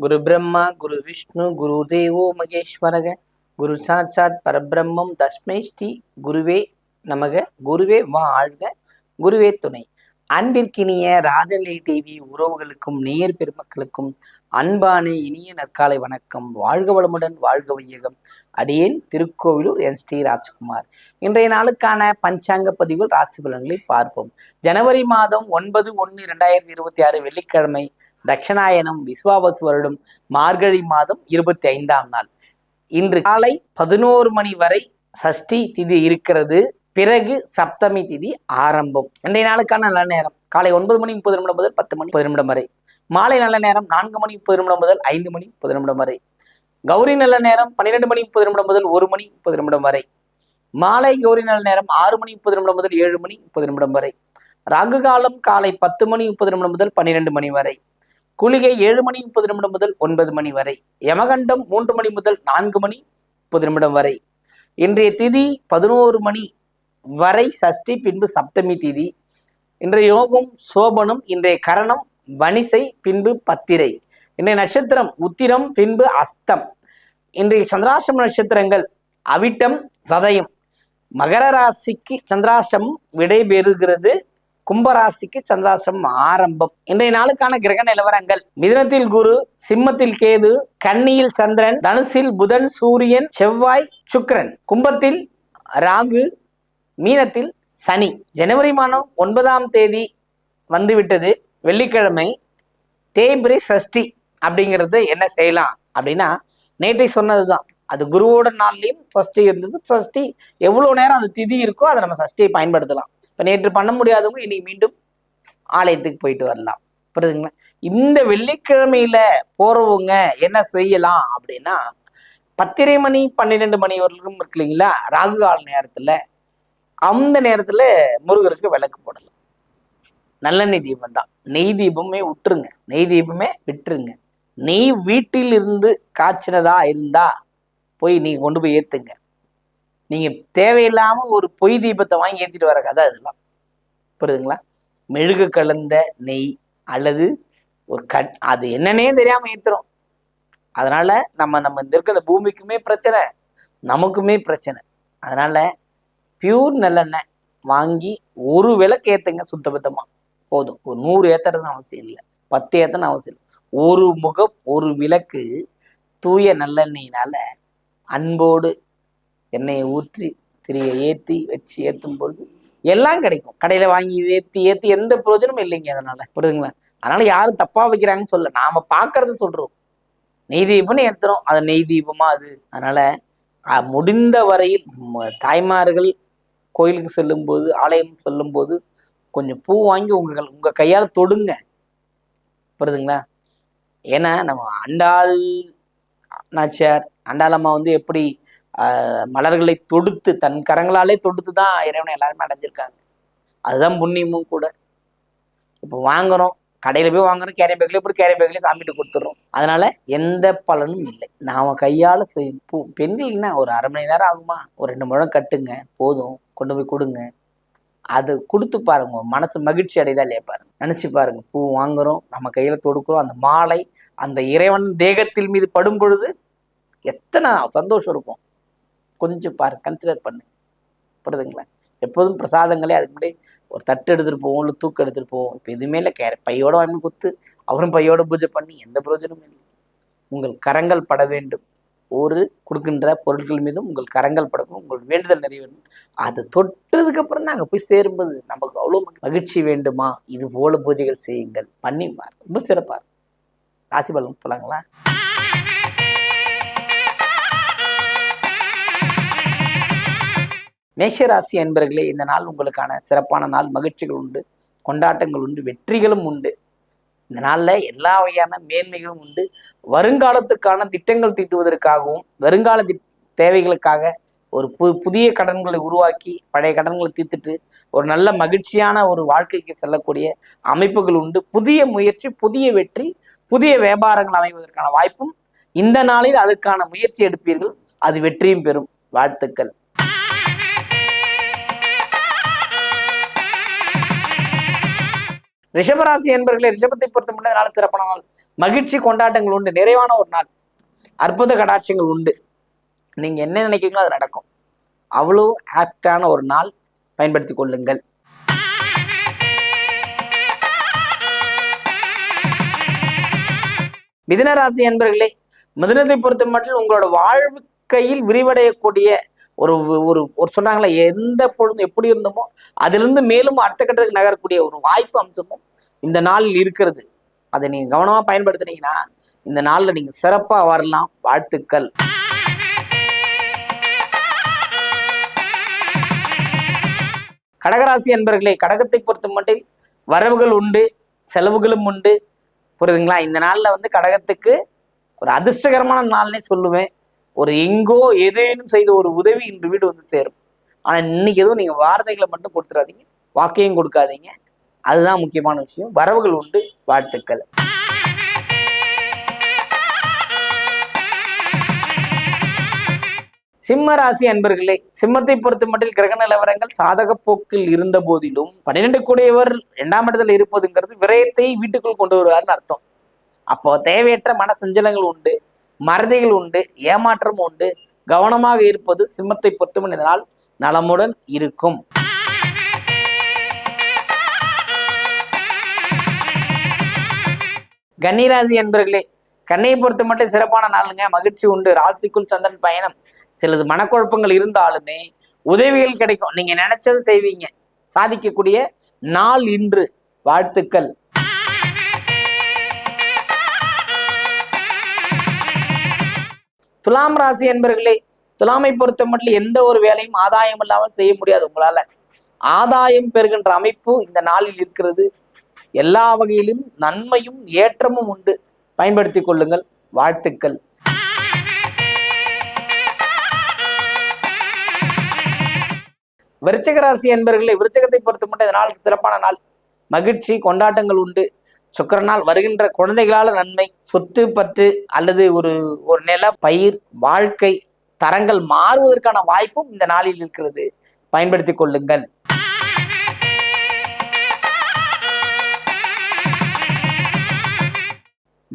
குரு பிரம்மா குரு விஷ்ணு குரு தேவோ மகேஸ்வரக குரு சாத் சாத் பரபிரம்மம் தஸ்மை ஸ்ரீ குருவே நமக குருவே வாழ்க குருவே துணை. அன்பிற்கினிய ராஜநிலை டிவி உறவுகளுக்கும் நேர் பெருமக்களுக்கும் அன்பான இனிய நற்காலை வணக்கம். வாழ்க வளமுடன் வாழ்க வையகம். அடியேன் திருக்கோவிலூர் என் ஸ்ரீ ராஜ்குமார். இன்றைய நாளுக்கான பஞ்சாங்க பதிவுகள் ராசி பலன்களை பார்ப்போம். ஜனவரி மாதம் ஒன்பது ஒன்று இரண்டாயிரத்தி இருபத்தி ஆறு வெள்ளிக்கிழமை தட்சிணாயனம் விஸ்வாபசு வருடம் மார்கழி மாதம் இருபத்தி ஐந்தாம் நாள். இன்று காலை பதினோரு மணி வரை சஷ்டி திதி இருக்கிறது. பிறகு சப்தமி திதி ஆரம்பம் இன்றைய நாளுக்கான நல்ல நேரம் காலை ஒன்பது மணி முப்பது நிமிடம் முதல் பத்து மணி முப்பது நிமிடம் வரை மாலை நல்ல நேரம் நான்கு மணி முப்பது நிமிடம் முதல் ஐந்து மணி முப்பது நிமிடம் வரை கௌரி நல்ல நேரம் பன்னிரெண்டு மணி முப்பது நிமிடம் முதல் ஒரு மணி முப்பது நிமிடம் வரை மாலை கௌரி நல்ல நேரம் ஆறு மணி முப்பது நிமிடம் முதல் ஏழு மணி முப்பது நிமிடம் வரை ராகு காலம் காலை பத்து மணி முப்பது நிமிடம் முதல் பன்னிரெண்டு மணி வரை குளிகை ஏழு மணி முப்பது நிமிடம் முதல் ஒன்பது மணி வரை யமகண்டம் மூன்று மணி முதல் நான்கு மணி முப்பது நிமிடம் வரை இன்றைய திதி பதினோரு மணி வரை சஷ்டி பின்பு சப்தமி திதி. இன்றைய யோகம் சோபனம் இன்றைய கரணம் வனிசை பின்பு பத்திரை. இன்றைய நட்சத்திரம் உத்திரம் பின்பு அஸ்தம். இன்றைய சந்திராஷ்டம நட்சத்திரங்கள் அவிட்டம் சதயம். மகர ராசிக்கு சந்திராஷ்டமம் விடைபெறுகிறது. கும்பராசிக்கு சந்திராஷ்டமம் ஆரம்பம். இன்றைய நாளுக்கான கிரக நிலவரங்கள். மிதனத்தில் குரு சிம்மத்தில் கேது கன்னியில் சந்திரன் தனுசில் புதன் சூரியன் செவ்வாய் சுக்கரன். கும்பத்தில் ராகு மீனத்தில் சனி ஜனவரி மாதம் ஒன்பதாம் தேதி வந்துவிட்டது. வெள்ளிக்கிழமை தேய்பிரை சஷ்டி அப்படிங்கிறது என்ன செய்யலாம் அப்படின்னா நேற்றை சொன்னதுதான். அது குருவோட நாள்லையும் சஷ்டி இருந்தது. சஷ்டி எவ்வளோ நேரம் அந்த திதி இருக்கோ அதை நம்ம சஷ்டியை பயன்படுத்தலாம். இப்போ நேற்று பண்ண முடியாதவங்க இன்னைக்கு மீண்டும் ஆலயத்துக்கு போயிட்டு வரலாம். புரியுதுங்களா? இந்த வெள்ளிக்கிழமையில போறவங்க என்ன செய்யலாம் அப்படின்னா பத்திரை மணி பன்னிரெண்டு மணி வரைக்கும் இருக்கு இல்லைங்களா? ராகு கால நேரத்துல அந்த நேரத்துல முருகருக்கு விளக்கு போடலாம். நல்லெண்ணெய் தீபம் தான். நெய் தீபமே விட்டுருங்க. நெய் தீபமே விட்டுருங்க. நெய் வீட்டில் இருந்து காய்ச்சினதா இருந்தா போய் நீங்க கொண்டு போய் ஏத்துங்க. நீங்க தேவையில்லாம ஒரு பொய் தீபத்தை வாங்கி ஏத்திட்டு வர கதை அதெல்லாம். புரியுதுங்களா? மெழுகு கலந்த நெய் அல்லது ஒரு கட் அது என்னன்னே தெரியாம ஏத்துறோம். அதனால நம்ம நம்ம இந்த இருக்கிற பூமிக்குமே பிரச்சனை நமக்குமே பிரச்சனை. அதனால பியூர் நல்லெண்ணெய் வாங்கி ஒரு விளக்கு ஏற்றுங்க சுத்தபத்தமா. போதும். ஒரு நூறு ஏத்துறதுன்னு அவசியம் இல்லை. பத்து ஏத்தணும் அவசியம் இல்லை. ஒரு முகம் ஒரு விளக்கு தூய நல்லெண்ணெயினால அன்போடு எண்ணெயை ஊற்றி திரியை ஏற்றி வச்சு ஏற்றும் பொழுது எல்லாம் கிடைக்கும். கடையில வாங்கி ஏற்றி ஏற்றி எந்த பிரயோஜனமும் இல்லைங்க அதனால. புரியுதுங்களா? அதனால யாரும் தப்பா வைக்கிறாங்கன்னு சொல்ல நாம பார்க்கறது சொல்றோம். நெய் தீபம்னு ஏத்துறோம். அது நெய் தீபமா அது. அதனால முடிந்த வரையில் தாய்மார்கள் கோயிலுக்கு செல்லும்போது ஆலயம் செல்லும்போது கொஞ்சம் பூ வாங்கி உங்கள் உங்கள் கையால் தொடுங்க. புரியுதுங்களா ஏன்னா நம்ம அண்டாள் நாச்சியார் அண்டாளம்மா வந்து எப்படி மலர்களை தொடுத்து தன் கரங்களாலே தொடுத்து தான் இறைவனை எல்லாருமே அடைஞ்சிருக்காங்க. அதுதான் புண்ணியமும் கூட. இப்போ வாங்குறோம் கடையில் போய் வாங்குறோம் கேரி பேக்லேயே போய் கேரி பேக்லேயே சாமிட்டு கொடுத்துட்றோம். அதனால எந்த பலனும் இல்லை. நாம் கையால் செய்யும் பூ பெண்கள் என்ன ஒரு அரை மணி நேரம் ஆகுமா? ஒரு ரெண்டு முழம் கட்டுங்க போதும். கொண்டு போய் கொடுங்க. அது கொடுத்து பாருங்க. மனசு மகிழ்ச்சி அடைதா இல்லையா பாருங்க. நினைச்சு பாருங்க. பூ வாங்குறோம். நம்ம கையில தொடுக்கிறோம். அந்த மாலை அந்த இறைவன் தேகத்தில் மீது படும் பொழுது எத்தனை சந்தோஷம் இருக்கும். கொஞ்சம் பாருங்க கன்சிடர் பண்ணு. புரியுதுங்களா? எப்போதும் பிரசாதங்களே அதுக்கு முன்னாடி ஒரு தட்டு எடுத்துட்டு போவோம். இல்லை தூக்கு எடுத்துட்டு போவோம். இப்போ எதுவுமே இல்லை. கே பையோட வாங்கி குத்து அவரும் பையோட பூஜை பண்ணி எந்த பிரயோஜனமும் இல்லை. உங்கள் கரங்கள் பட வேண்டும். ஒரு கொடுக்கின்ற பொருட்கள் மீதும் உங்கள் கரங்கள் படக்கும் உங்கள் வேண்டுதல் நிறைவேறும். அது தொட்டதுக்கு அப்புறம் தான் அங்கே போய் சேரும்போது நமக்கு அவ்வளோ மகிழ்ச்சி வேண்டுமா? இது போல பூஜைகள் செய்யுங்கள். பண்ணி ரொம்ப சிறப்பாக ராசி பலன் போலாங்களா? மேஷராசி அன்பர்களே இந்த நாள் உங்களுக்கான சிறப்பான நாள். மகிழ்ச்சிகள் உண்டு கொண்டாட்டங்கள் உண்டு வெற்றிகளும் உண்டு. இந்த நாளில் எல்லா வகையான மேன்மைகளும் உண்டு. வருங்காலத்துக்கான திட்டங்கள் தீட்டுவதற்காகவும் வருங்கால தி தேவைகளுக்காக ஒரு பு புதிய கடன்களை உருவாக்கி பழைய கடன்களை தீர்த்துட்டு ஒரு நல்ல மகிழ்ச்சியான ஒரு வாழ்க்கைக்கு செல்லக்கூடிய அமைப்புகள் உண்டு. புதிய முயற்சி புதிய வெற்றி புதிய வியாபாரங்கள் அமைவதற்கான வாய்ப்பும் இந்த நாளில் அதற்கான முயற்சி எடுப்பீர்கள். அது வெற்றியும் பெறும். வாழ்த்துக்கள். ரிஷபராசி என்பர்களே ரிஷபத்தை பொறுத்த மட்டும் நாள் சிறப்பான நாள் மகிழ்ச்சி கொண்டாட்டங்கள் உண்டு. நிறைவான ஒரு நாள். அற்புத கடாட்சியங்கள் உண்டு. நீங்க என்ன நினைக்கிறீங்களோ அது நடக்கும். அவ்வளோ ஆப்டான ஒரு நாள் பயன்படுத்தி கொள்ளுங்கள். மிதனராசி என்பர்களே மிதனத்தை பொறுத்த மட்டும் உங்களோட வாழ்க்கையில் விரிவடையக்கூடிய ஒரு ஒரு ஒரு சொல்றாங்களே எந்த பொழுதும் எப்படி இருந்தோமோ அதிலிருந்து மேலும் அடுத்த கட்டத்துக்கு நகரக்கூடிய ஒரு வாய்ப்பு அம்சமும் இந்த நாளில் இருக்கிறது. அதை நீங்க கவனமா பயன்படுத்துனீங்கன்னா இந்த நாளில் நீங்க சிறப்பா வரலாம் வாழ்த்துக்கள். கடகராசி என்பர்களே கடகத்தை பொறுத்த மட்டில் வரவுகள் உண்டு செலவுகளும் உண்டு. புரியுதுங்களா? இந்த நாளில் வந்து கடகத்துக்கு ஒரு அதிர்ஷ்டகரமான நாள்னே சொல்லுவேன். ஒரு எங்கோ ஏதேனும் செய்த ஒரு உதவி இன்று வீடு வந்து சேரும். ஆனால் இன்னைக்கு எதுவும் நீங்கள் வார்த்தைகளை மட்டும் கொடுத்துடாதீங்க வாக்கையும் கொடுக்காதீங்க. அதுதான் முக்கியமான விஷயம். வரவுகள் உண்டு வாழ்த்துக்கள். சிம்ம ராசி அன்பர்களே சிம்மத்தை பொறுத்த மட்டில் கிரக நிலவரங்கள் சாதக போக்கில் இருந்த போதிலும் பன்னிரெண்டு கூடியவர் இரண்டாம் இடத்துல இருப்பதுங்கிறது விரயத்தை வீட்டுக்குள் கொண்டு வருவார்னு அர்த்தம். அப்போ தேவையற்ற மன சஞ்சலங்கள் உண்டு மறதிகள் உண்டு ஏமாற்றம் உண்டு. கவனமாக இருப்பது சிம்மத்தை பொறுத்தவரை இதனால் நலமுடன் இருக்கும். கன்னிராசி என்பர்களே கண்ணையை பொறுத்த மட்டும் சிறப்பான நாளுங்க. மகிழ்ச்சி உண்டு. ராசிக்குள் சந்திரன் பயணம். சிலது மனக்குழப்பங்கள் இருந்தாலுமே உதவிகள் கிடைக்கும். நீங்க நினைச்சது செய்வீங்க. சாதிக்கக்கூடிய நாள் இன்று. வாழ்த்துக்கள். துலாம் ராசி என்பர்களே துலாமை பொறுத்த மட்டும் எந்த ஒரு வேலையும் ஆதாயம் இல்லாமல் செய்ய முடியாது உங்களால. ஆதாயம் பெறுகின்ற அமைப்பு இந்த நாளில் இருக்கிறது. எல்லா வகையிலும் நன்மையும் ஏற்றமும் உண்டு. பயன்படுத்திக் கொள்ளுங்கள். வாழ்த்துக்கள். விருச்சக ராசி விருச்சகத்தை பொறுத்து மட்டும் இதனால் நாள் சிறப்பான நாள். மகிழ்ச்சி கொண்டாட்டங்கள் உண்டு. சுக்கரனால் வருகின்ற குழந்தைகளால நன்மை. சொத்து பத்து அல்லது ஒரு ஒரு நில பயிர் வாழ்க்கை தரங்கள் மாறுவதற்கான வாய்ப்பும் இந்த நாளில் இருக்கிறது. பயன்படுத்திக் கொள்ளுங்கள்.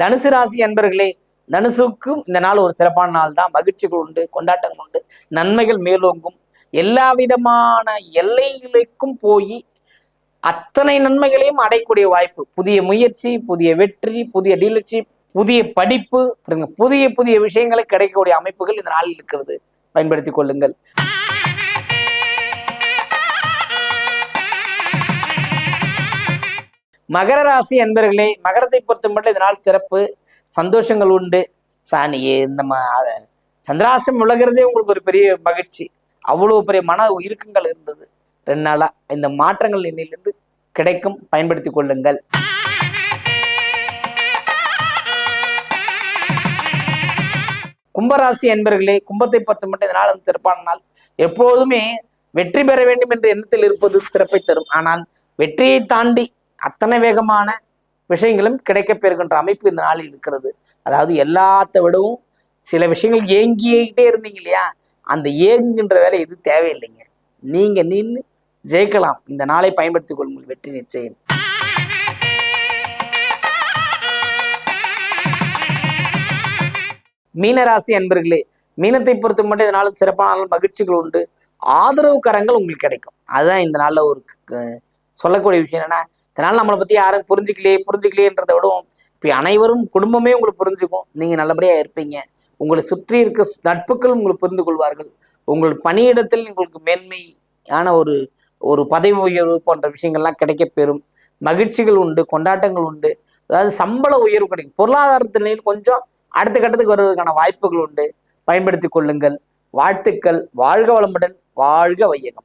தனுசு ராசி அன்பர்களே தனுசுக்கும் இந்த நாள் ஒரு சிறப்பான நாள் தான். மகிழ்ச்சிகள் உண்டு கொண்டாட்டங்கள் உண்டு நன்மைகள் மேலோங்கும். எல்லா விதமான எல்லைகளுக்கும் போய் அத்தனை நன்மைகளையும் அடையக்கூடிய வாய்ப்பு. புதிய முயற்சி புதிய வெற்றி புதிய டீலர்ஷிப் புதிய படிப்பு புதிய புதிய விஷயங்களை கிடைக்கக்கூடிய அமைப்புகள் இந்த நாளில் இருக்கிறது. பயன்படுத்திக் கொள்ளுங்கள். மகர ராசி அன்பர்களே மகரத்தை பொறுத்த மட்டும் இதனால் சிறப்பு சந்தோஷங்கள் உண்டு. சாணியே இந்த சந்திராசம் விலகிறதே உங்களுக்கு ஒரு பெரிய மகிழ்ச்சி. அவ்வளோ பெரிய மன இறுக்கங்கள் இருந்தது. ரெண்டு நாளா இந்த மாற்றங்கள் என்னிலிருந்து கிடைக்கும் பயன்படுத்தி கொள்ளுங்கள். கும்பராசி என்பர்களே கும்பத்தை பொறுத்த மட்டும் இதனால் வந்து சிறப்பான நாள். எப்போதுமே வெற்றி பெற வேண்டும் என்ற எண்ணத்தில் இருப்பது சிறப்பை தரும். ஆனால் வெற்றியை தாண்டி அத்தனை வேகமான விஷயங்களும் கிடைக்கப்பெறுகின்ற அமைப்பு இந்த நாளில் இருக்கிறது. அதாவது எல்லாத்த விடவும் சில விஷயங்கள் ஏங்கிட்டே இருந்தீங்க இல்லையா? அந்த ஏங்குகின்ற வேலை எது தேவையில்லைங்க. நீங்க நின்று ஜெயிக்கலாம். இந்த நாளை பயன்படுத்திக் கொள்ளுங்கள். வெற்றி நிச்சயம். மீனராசி அன்பர்களே மீனத்தை பொறுத்த மட்டும் இதனால சிறப்பான மகிழ்ச்சிகள் உண்டு. ஆதரவு கரங்கள் உங்களுக்கு கிடைக்கும். அதுதான் இந்த நாள்ல ஒரு சொல்லக்கூடிய விஷயம் என்னன்னா இதனால் நம்மளை பத்தி யாரும் புரிஞ்சுக்கலையே புரிஞ்சுக்கலையேன்றதை விடவும் இப்போ அனைவரும் குடும்பமே உங்களுக்கு புரிஞ்சுக்கும். நீங்க நல்லபடியா இருப்பீங்க. உங்களை சுற்றி இருக்க நட்புகள் உங்களை புரிந்து கொள்வார்கள். உங்கள் பணியிடத்தில் உங்களுக்கு மேன்மையான ஒரு ஒரு பதவி உயர்வு போன்ற விஷயங்கள்லாம் கிடைக்கப்பெறும் மகிழ்ச்சிகள் உண்டு கொண்டாட்டங்கள் உண்டு. அதாவது சம்பள உயர்வு கிடைக்கும். பொருளாதாரத்தினையில் கொஞ்சம் அடுத்த கட்டத்துக்கு வருவதற்கான வாய்ப்புகள் உண்டு. பயன்படுத்தி கொள்ளுங்கள். வாழ்த்துக்கள். வாழ்க வளமுடன். வாழ்க வையகம்.